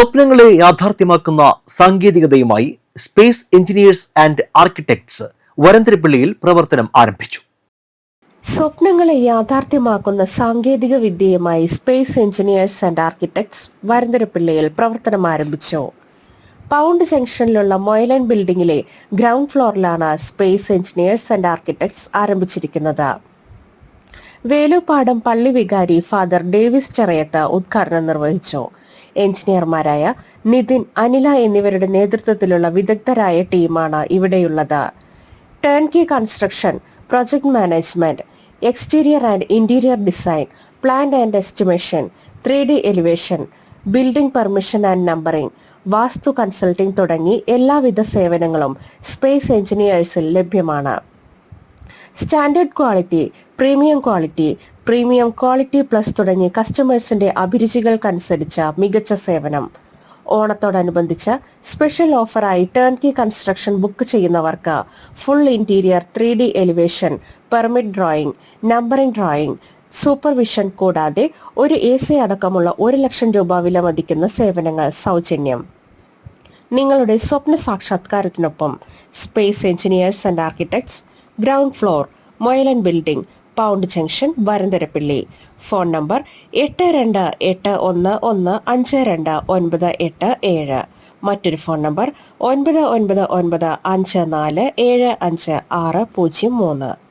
സ്വപ്നങ്ങളെ യാഥാർത്ഥ്യമാക്കുന്ന സാങ്കേതികതയുമായി സ്പേസ് എഞ്ചിനീയേഴ്സ് ആൻഡ് ആർക്കിടെക്ട്സ് വരന്തരപ്പള്ളിയിൽ പ്രവർത്തനം ആരംഭിച്ചു. സ്വപ്നങ്ങളെ യാഥാർത്ഥ്യമാക്കുന്ന സാങ്കേതിക വിദ്യയുമായി സ്പേസ് എഞ്ചിനീയേഴ്സ് ആൻഡ് ആർക്കിടെക്ട്സ് വരന്തരപ്പിള്ളയിൽ പ്രവർത്തനം ആരംഭിച്ചു. പൗണ്ട് ജംഗ്ഷനിലുള്ള മൊയലൻ ബിൽഡിംഗിലെ ഗ്രൗണ്ട് ഫ്ലോറിലാണ് സ്പേസ് എഞ്ചിനീയേഴ്സ് ആൻഡ് ആർക്കിടെക്ട്സ് ആരംഭിച്ചിരിക്കുന്നത്. വേലുപ്പാടം പള്ളി വികാരി ഫാദർ ഡേവിസ് ചെറയത്ത് ഉദ്ഘാടനം നിർവഹിച്ചു. എഞ്ചിനീയർമാരായ നിതിൻ അനില എന്നിവരുടെ നേതൃത്വത്തിലുള്ള വിദഗ്ധരായ ടീമാണ് ഇവിടെയുള്ളത്. Turnkey construction project management exterior and interior design plan and estimation three D elevation building permission and numbering Vastu consulting തുടങ്ങി എല്ലാവിധ സേവനങ്ങളും സ്പേസ് എഞ്ചിനീയേഴ്സിൽ ലഭ്യമാണ്. Standard quality premium quality premium quality plus തുടങ്ങി കസ്റ്റമേഴ്സിന്റെ അഭിരുചികൾക്കനുസരിച്ച മികച്ച സേവനം. ഓണത്തോടനുബന്ധിച്ച് സ്പെഷ്യൽ ഓഫറായി ടേൺ കീ കൺസ്ട്രക്ഷൻ ബുക്ക് ചെയ്യുന്നവർക്ക് full interior three D elevation permit drawing numbering drawing supervision കൂടാതെ ഒരു എ സി അടക്കമുള്ള ഒരു ലക്ഷം രൂപ വിലമതിക്കുന്ന സേവനങ്ങൾ സൗജന്യം. നിങ്ങളുടെ സ്വപ്ന സാക്ഷാത്കാരത്തിനൊപ്പം space engineers and architects ground floor Moyalan building pound junction Varantharappilly phone number എട്ട് രണ്ട് എട്ട് ഒന്ന് ഒന്ന് അഞ്ച് രണ്ട് ഒൻപത് എട്ട് ഏഴ്. മറ്റൊരു ഫോൺ നമ്പർ ഒൻപത് ഒൻപത് ഒൻപത് അഞ്ച് നാല് ഏഴ് അഞ്ച് ആറ് പൂജ്യം മൂന്ന്.